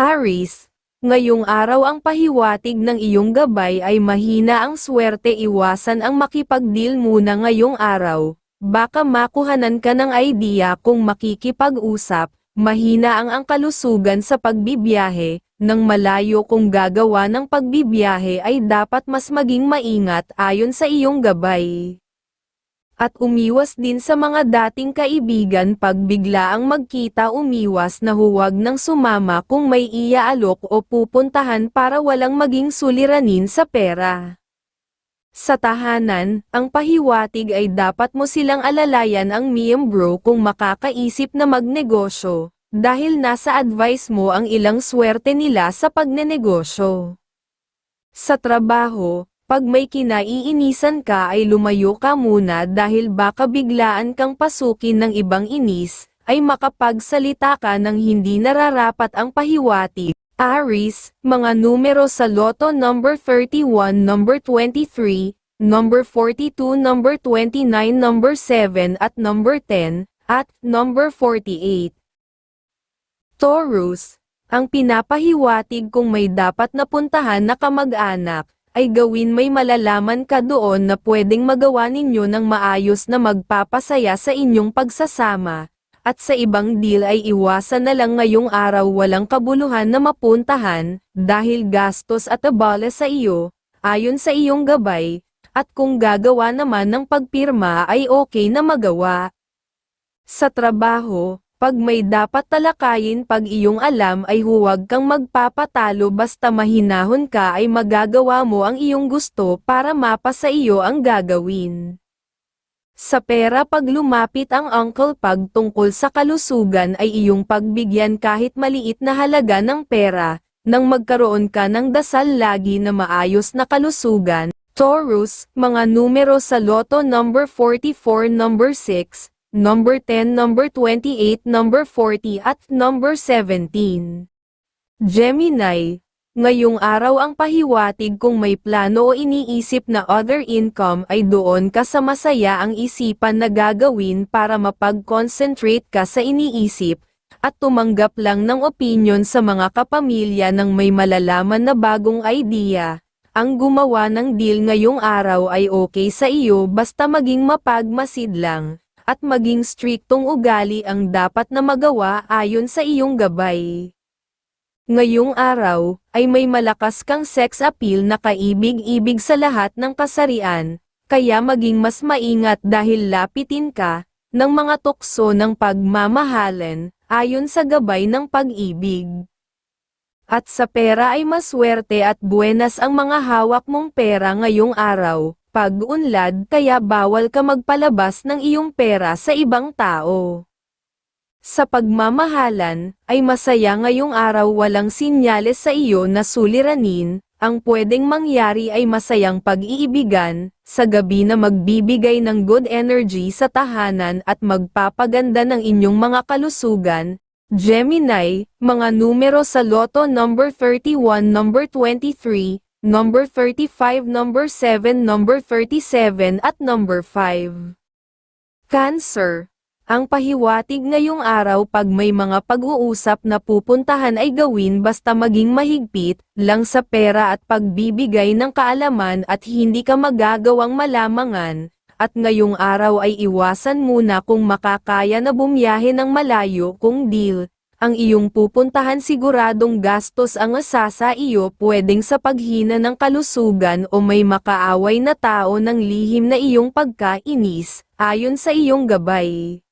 Aris, ngayong araw ang pahiwatig ng iyong gabay ay mahina ang swerte iwasan ang makipag-deal muna ngayong araw. Baka makuhanan ka ng idea kung makikipag-usap, mahina ang ang kalusugan sa pagbibiyahe, nang malayo kung gagawa ng pagbibiyahe ay dapat mas maging maingat ayon sa iyong gabay. At umiwas din sa mga dating kaibigan pag bigla ang magkita umiwas na huwag nang sumama kung may iaalok o pupuntahan para walang maging suliranin sa pera. Sa tahanan, ang pahiwatig ay dapat mo silang alalayan ang miyembro kung makakaisip na magnegosyo, dahil nasa advice mo ang ilang swerte nila sa pagnenegosyo. Sa trabaho, pag may kinaiinisan ka ay lumayo ka muna dahil baka biglaan kang pasukin ng ibang inis, ay makapagsalita ka ng hindi nararapat ang pahiwatig. Aris, mga numero sa loto number 31, number 23, number 42, number 29, number 7 at number 10, at number 48. Taurus, ang pinapahiwatig kung may dapat napuntahan na kamag-anak, ay gawin may malalaman ka doon na pwedeng magawa ninyo ng maayos na magpapasaya sa inyong pagsasama, at sa ibang deal ay iwasan na lang ngayong araw walang kabuluhan na mapuntahan, dahil gastos at abala sa iyo, ayon sa iyong gabay, at kung gagawa naman ng pagpirma ay okay na magawa. Sa trabaho, pag may dapat talakayin pag iyong alam ay huwag kang magpapatalo basta mahinahon ka ay magagawa mo ang iyong gusto para mapa sa iyo ang gagawin. Sa pera pag lumapit ang uncle pag tungkol sa kalusugan ay iyong pagbigyan kahit maliit na halaga ng pera, nang magkaroon ka ng dasal lagi na maayos na kalusugan. Taurus, mga numero sa loto number 44, number 6, number 10, number 28, number 40 at number 17. Gemini, Ngayong araw ang pahiwatig kung may plano o iniisip na other income ay doon ka sa masaya ang isipan na gagawin para mapag-concentrate ka sa iniisip, at tumanggap lang ng opinion sa mga kapamilya ng may malalaman na bagong idea. Ang gumawa ng deal ngayong araw ay okay sa iyo basta maging mapagmasid lang, at maging striktong ugali ang dapat na magawa ayon sa iyong gabay. Ngayong araw, ay may malakas kang sex appeal na kaibig-ibig sa lahat ng kasarian, kaya maging mas maingat dahil lapitin ka, ng mga tukso ng pagmamahalan, ayon sa gabay ng pag-ibig. At sa pera ay maswerte at buenas ang mga hawak mong pera ngayong araw, pag-unlad kaya bawal ka magpalabas ng iyong pera sa ibang tao. Sa pagmamahalan, ay masaya ngayong araw walang sinyales sa iyo na suliranin, ang pwedeng mangyari ay masayang pag-iibigan, sa gabi na magbibigay ng good energy sa tahanan at magpapaganda ng inyong mga kalusugan. Gemini, mga numero sa loto number 31, number 23, number 35, number 7, number 37 at number 5. Cancer, ang pahiwatig ngayong araw pag may mga pag-uusap na pupuntahan ay gawin basta maging mahigpit, lang sa pera at pagbibigay ng kaalaman at hindi ka magagawang malamangan, at ngayong araw ay iwasan muna kung makakaya na bumiyahe ng malayo kung deal, ang iyong pupuntahan siguradong gastos ang asasa iyo pwedeng sa paghina ng kalusugan o may makaaway na tao ng lihim na iyong pagkainis, ayon sa iyong gabay.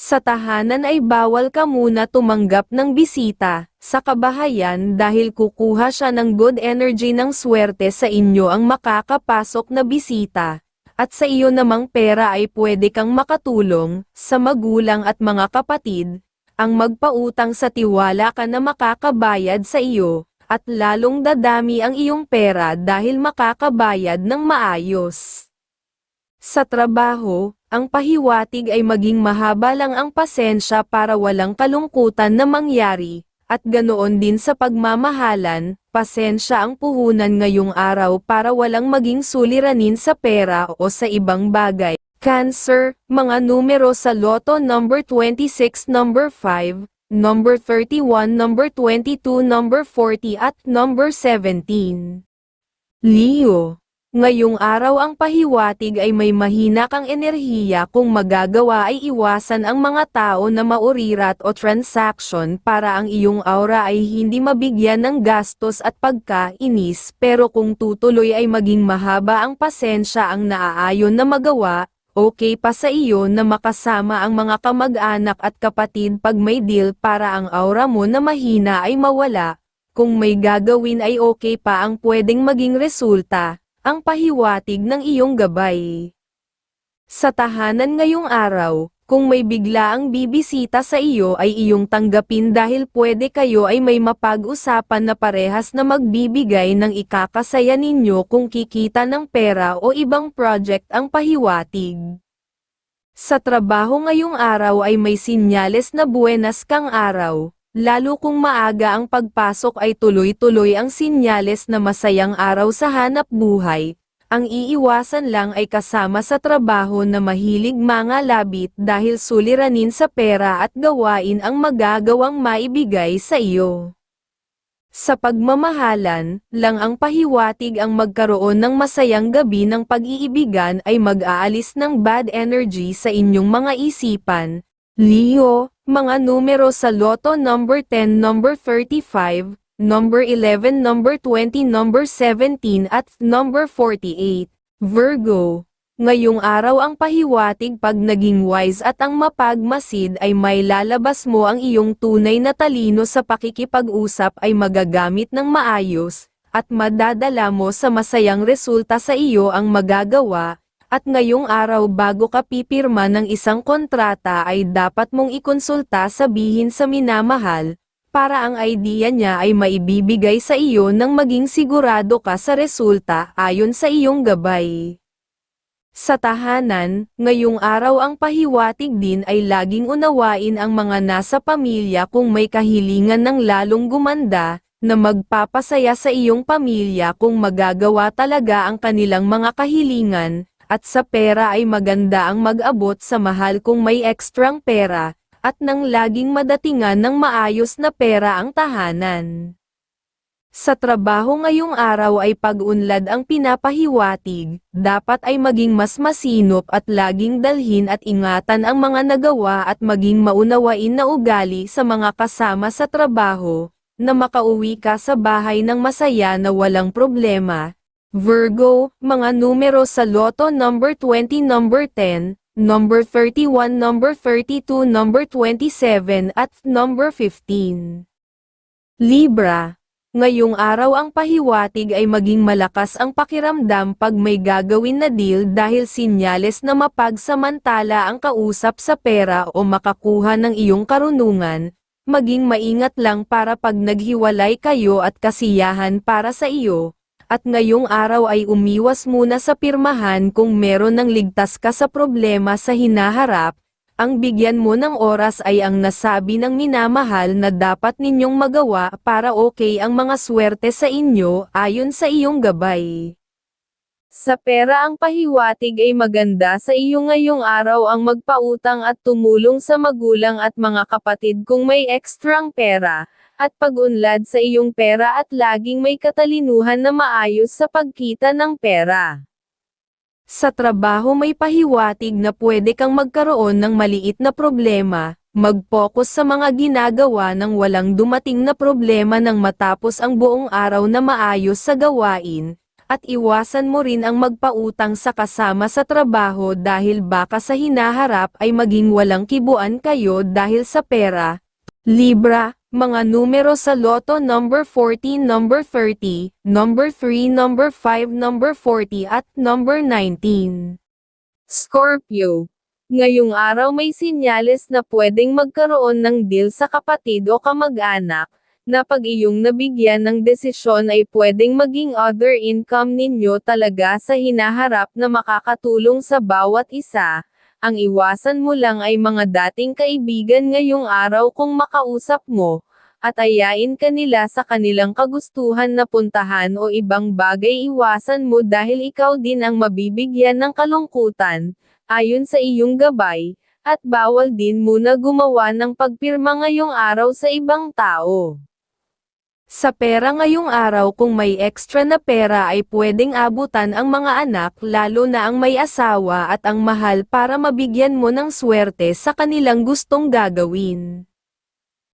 Sa tahanan ay bawal ka muna tumanggap ng bisita, sa kabahayan dahil kukuha siya ng good energy ng swerte sa inyo ang makakapasok na bisita, at sa iyo namang pera ay pwede kang makatulong, sa magulang at mga kapatid, ang magpautang sa tiwala ka na makakabayad sa iyo, at lalong dadami ang iyong pera dahil makakabayad ng maayos. Sa trabaho, ang pahiwatig ay maging mahaba lang ang pasensya para walang kalungkutan na mangyari, at ganoon din sa pagmamahalan, pasensya ang puhunan ngayong araw para walang maging suliranin sa pera o sa ibang bagay. Cancer, mga numero sa loto number 26, number 5, number 31, number 22, number 40 at number 17. Leo Ngayong araw ang pahiwatig ay may mahina kang enerhiya kung magagawa ay iwasan ang mga tao na maurirat o transaction para ang iyong aura ay hindi mabigyan ng gastos at pagkainis pero kung tutuloy ay maging mahaba ang pasensya ang naaayon na magawa, okay pa sa iyo na makasama ang mga kamag-anak at kapatid pag may deal para ang aura mo na mahina ay mawala, kung may gagawin ay okay pa ang pwedeng maging resulta ang pahiwatig ng iyong gabay. Sa tahanan ngayong araw, kung may bigla ang bibisita sa iyo ay iyong tanggapin dahil pwede kayo ay may mapag-usapan na parehas na magbibigay ng ikakasaya ninyo kung kikita ng pera o ibang project ang pahiwatig. Sa trabaho ngayong araw ay may sinyales na buenas kang araw, Lalo kung maaga ang pagpasok ay tuloy-tuloy ang sinyales na masayang araw sa hanap buhay. Ang iiwasan lang ay kasama sa trabaho na mahilig mga labit dahil suliranin sa pera at gawain ang magagawang maibigay sa iyo. Sa pagmamahalan, lang ang pahiwatig ang magkaroon ng masayang gabi ng pag-iibigan ay mag-aalis ng bad energy sa inyong mga isipan, Leo, mga numero sa loto number 10, number 35, number 11, number 20, number 17 at number 48. Virgo, ngayong araw ang pahiwatig pag naging wise at ang mapagmasid ay may lalabas mo ang iyong tunay na talino sa pakikipag-usap ay magagamit ng maayos, at madadala mo sa masayang resulta sa iyo ang magagawa, at ngayong araw bago ka pipirma ng isang kontrata ay dapat mong ikonsulta sabihin sa minamahal, para ang idea niya ay maibibigay sa iyo nang maging sigurado ka sa resulta ayon sa iyong gabay. Sa tahanan, ngayong araw ang pahiwatig din ay laging unawain ang mga nasa pamilya kung may kahilingan ng lalong gumanda, na magpapasaya sa iyong pamilya kung magagawa talaga ang kanilang mga kahilingan, at sa pera ay maganda ang mag-abot sa mahal kung may ekstrang pera, at nang laging madatingan ng maayos na pera ang tahanan. Sa trabaho ngayong araw ay pag-unlad ang pinapahiwatig, dapat ay maging mas masinop at laging dalhin at ingatan ang mga nagawa at maging maunawain na ugali sa mga kasama sa trabaho, na makauwi ka sa bahay ng masaya na walang problema, Virgo, mga numero sa loto number 20, number 10, number 31, number 32, number 27 at number 15. Libra, ngayong araw ang pahiwatig ay maging malakas ang pakiramdam pag may gagawin na deal dahil sinyales na mapagsamantala ang kausap sa pera o makakuha ng iyong karunungan, maging maingat lang para pag naghiwalay kayo at kasiyahan para sa iyo, at ngayong araw ay umiwas muna sa pirmahan kung meron ng ligtas ka sa problema sa hinaharap, ang bigyan mo ng oras ay ang nasabi ng minamahal na dapat ninyong magawa para okay ang mga swerte sa inyo ayon sa iyong gabay. Sa pera ang pahiwatig ay maganda sa iyo ngayong araw ang magpautang at tumulong sa magulang at mga kapatid kung may ekstrang pera, at pag-unlad sa iyong pera at laging may katalinuhan na maayos sa pagkita ng pera. Sa trabaho may pahiwatig na pwede kang magkaroon ng maliit na problema, mag-focus sa mga ginagawa ng walang dumating na problema nang matapos ang buong araw na maayos sa gawain, at iwasan mo rin ang magpautang sa kasama sa trabaho dahil baka sa hinaharap ay maging walang kibuan kayo dahil sa pera. Libra, mga numero sa loto number 14, number 30, number 3, number 5, number 40 at number 19. Scorpio. Ngayong araw may sinyales na pwedeng magkaroon ng deal sa kapatid o kamag-anak, na pag iyong nabigyan ng desisyon ay pwedeng maging other income ninyo talaga sa hinaharap na makakatulong sa bawat isa, ang iwasan mo lang ay mga dating kaibigan ngayong araw kung makausap mo, at ayain kanila sa kanilang kagustuhan na puntahan o ibang bagay iwasan mo dahil ikaw din ang mabibigyan ng kalungkutan, ayon sa iyong gabay, at bawal din muna gumawa ng pagpirma ngayong araw sa ibang tao. Sa pera ngayong araw kung may extra na pera ay pwedeng abutan ang mga anak lalo na ang may asawa at ang mahal para mabigyan mo ng swerte sa kanilang gustong gagawin.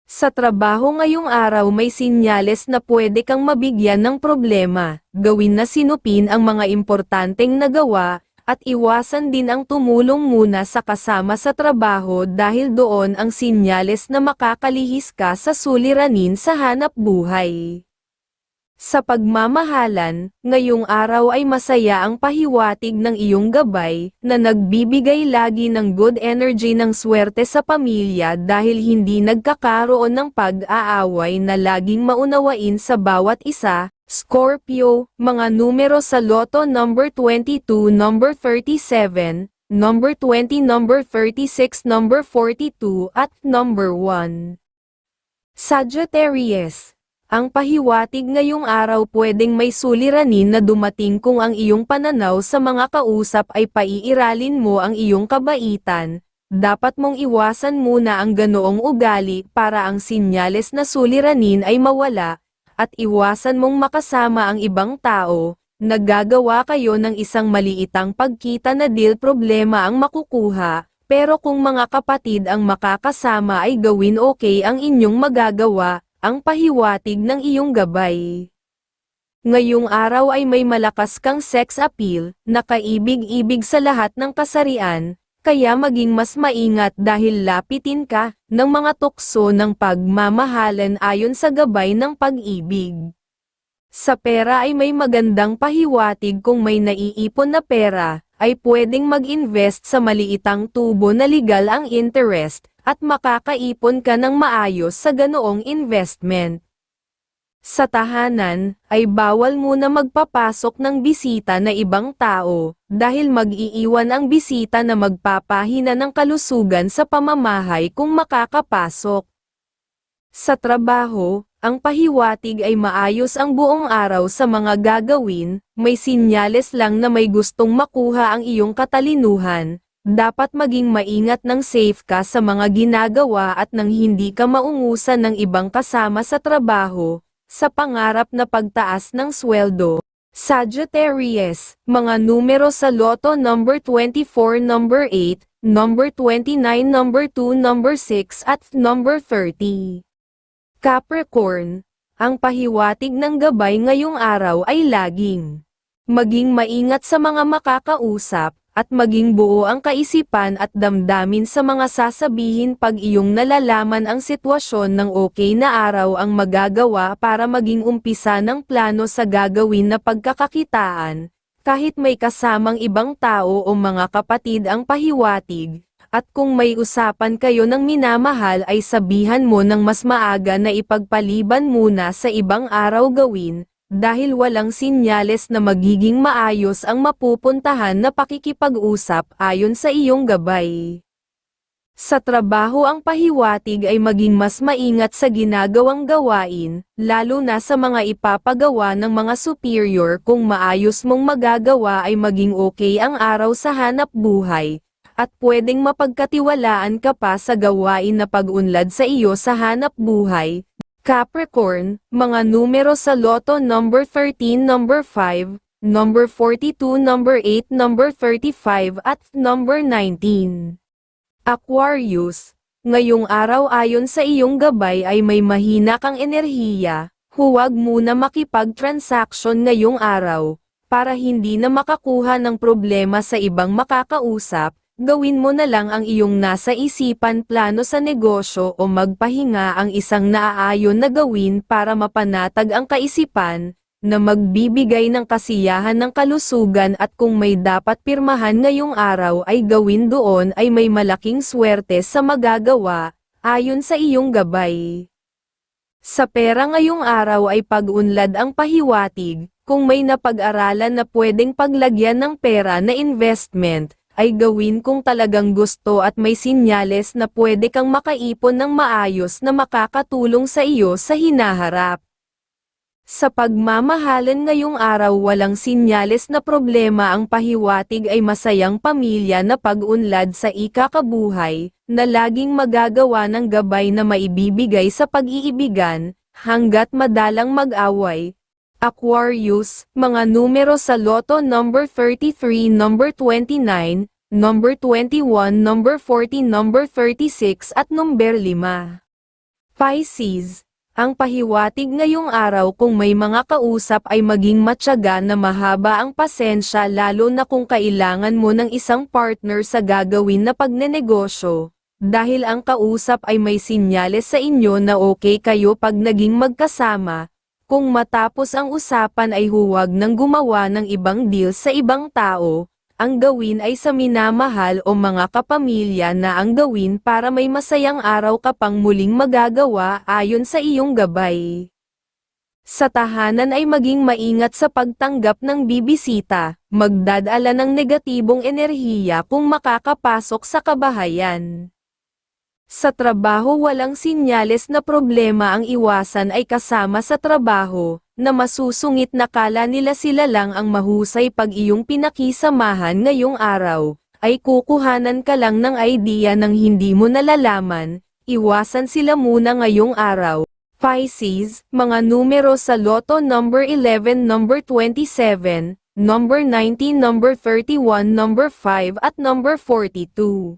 Sa trabaho ngayong araw may sinyales na pwede kang mabigyan ng problema, gawin na sinupin ang mga importanteng nagawa, at iwasan din ang tumulong muna sa kasama sa trabaho dahil doon ang sinyales na makakalihis ka sa suliranin sa hanap buhay. Sa pagmamahalan, ngayong araw ay masaya ang pahiwatig ng iyong gabay, na nagbibigay lagi ng good energy ng swerte sa pamilya dahil hindi nagkakaroon ng pag-aaway na laging maunawain sa bawat isa, Scorpio, mga numero sa loto number 22, number 37, number 20, number 36, number 42 at number 1. Sagittarius, ang pahiwatig ngayong araw pwedeng may suliranin na dumating kung ang iyong pananaw sa mga kausap ay paiiralin mo ang iyong kabaitan, dapat mong iwasan muna ang ganoong ugali para ang sinyales na suliranin ay mawala, at iwasan mong makasama ang ibang tao, naggagawa kayo ng isang maliitang pagkita na deal problema ang makukuha, pero kung mga kapatid ang makakasama ay gawin okay ang inyong magagawa, ang pahiwatig ng iyong gabay. Ngayong araw ay may malakas kang sex appeal, nakaibig-ibig sa lahat ng kasarian, kaya maging mas maingat dahil lapitin ka ng mga tukso ng pagmamahalan ayon sa gabay ng pag-ibig. Sa pera ay may magandang pahiwatig kung may naiipon na pera, ay pwedeng mag-invest sa maliitang tubo na legal ang interest, at makakaipon ka ng maayos sa ganoong investment. Sa tahanan, ay bawal muna magpapasok ng bisita na ibang tao, dahil mag-iiwan ang bisita na magpapahina ng kalusugan sa pamamahay kung makakapasok. Sa trabaho, ang pahiwatig ay maayos ang buong araw sa mga gagawin, may sinyales lang na may gustong makuha ang iyong katalinuhan, dapat maging maingat ng safe ka sa mga ginagawa at nang hindi ka maungusan ng ibang kasama sa trabaho, sa pangarap na pagtaas ng sweldo. Sagittarius, mga numero sa loto number 24, number 8, number 29, number 2, number 6 at number 30. Capricorn, ang pahiwatig ng gabay ngayong araw ay laging maging maingat sa mga makakausap, at maging buo ang kaisipan at damdamin sa mga sasabihin pag iyong nalalaman ang sitwasyon ng okay na araw ang magagawa para maging umpisa ng plano sa gagawin na pagkakakitaan, kahit may kasamang ibang tao o mga kapatid ang pahiwatig, at kung may usapan kayo ng minamahal ay sabihan mo ng mas maaga na ipagpaliban muna sa ibang araw gawin, dahil walang sinyales na magiging maayos ang mapupuntahan na pakikipag-usap ayon sa iyong gabay. Sa trabaho ang pahiwatig ay maging mas maingat sa ginagawang gawain, lalo na sa mga ipapagawa ng mga superior kung maayos mong magagawa ay maging okay ang araw sa hanap buhay, at pwedeng mapagkatiwalaan ka pa sa gawain na pag-unlad sa iyo sa hanap buhay, Capricorn, mga numero sa loto number 13, number 5, number 42, number 8, number 35 at number 19. Aquarius, ngayong araw ayon sa iyong gabay ay may mahina kang enerhiya, huwag muna makipag-transaction ngayong araw, para hindi na makakuha ng problema sa ibang makakausap, gawin mo na lang ang iyong nasa isipan plano sa negosyo o magpahinga ang isang naaayon na gawin para mapanatag ang kaisipan, na magbibigay ng kasiyahan ng kalusugan at kung may dapat pirmahan ngayong araw ay gawin doon ay may malaking swerte sa magagawa, ayon sa iyong gabay. Sa pera ngayong araw ay pag-unlad ang pahiwatig, kung may napag-aralan na pwedeng paglagyan ng pera na investment, ay gawin kung talagang gusto at may sinyales na pwede kang makaipon ng maayos na makakatulong sa iyo sa hinaharap. Sa pagmamahalan ngayong araw walang sinyales na problema ang pahiwatig ay masayang pamilya na pag-unlad sa ikakabuhay, na laging magagawa ng gabay na maibibigay sa pag-iibigan, hanggat madalang mag-away. Aquarius, mga numero sa Lotto number 33, number 29, number 21, number 40, number 36 at number 5. Pisces, ang pahiwatig ngayong araw kung may mga kausap ay maging matyaga na mahaba ang pasensya lalo na kung kailangan mo ng isang partner sa gagawin na pagnenegosyo. Dahil ang kausap ay may sinyales sa inyo na okay kayo pag naging magkasama, kung matapos ang usapan ay huwag nang gumawa ng ibang deal sa ibang tao, ang gawin ay sa minamahal o mga kapamilya na ang gawin para may masayang araw ka pang muling magagawa ayon sa iyong gabay. Sa tahanan ay maging maingat sa pagtanggap ng bibisita, magdadala ng negatibong enerhiya kung makakapasok sa kabahayan. Sa trabaho walang sinyales na problema ang iwasan ay kasama sa trabaho, na masusungit na kala nila sila lang ang mahusay pag iyong pinakisamahan ngayong araw, ay kukuhanan ka lang ng idea ng hindi mo nalalaman, iwasan sila muna ngayong araw. Pisces, mga numero sa Lotto number 11, number 27, number 19, number 31, number 5 at number 42.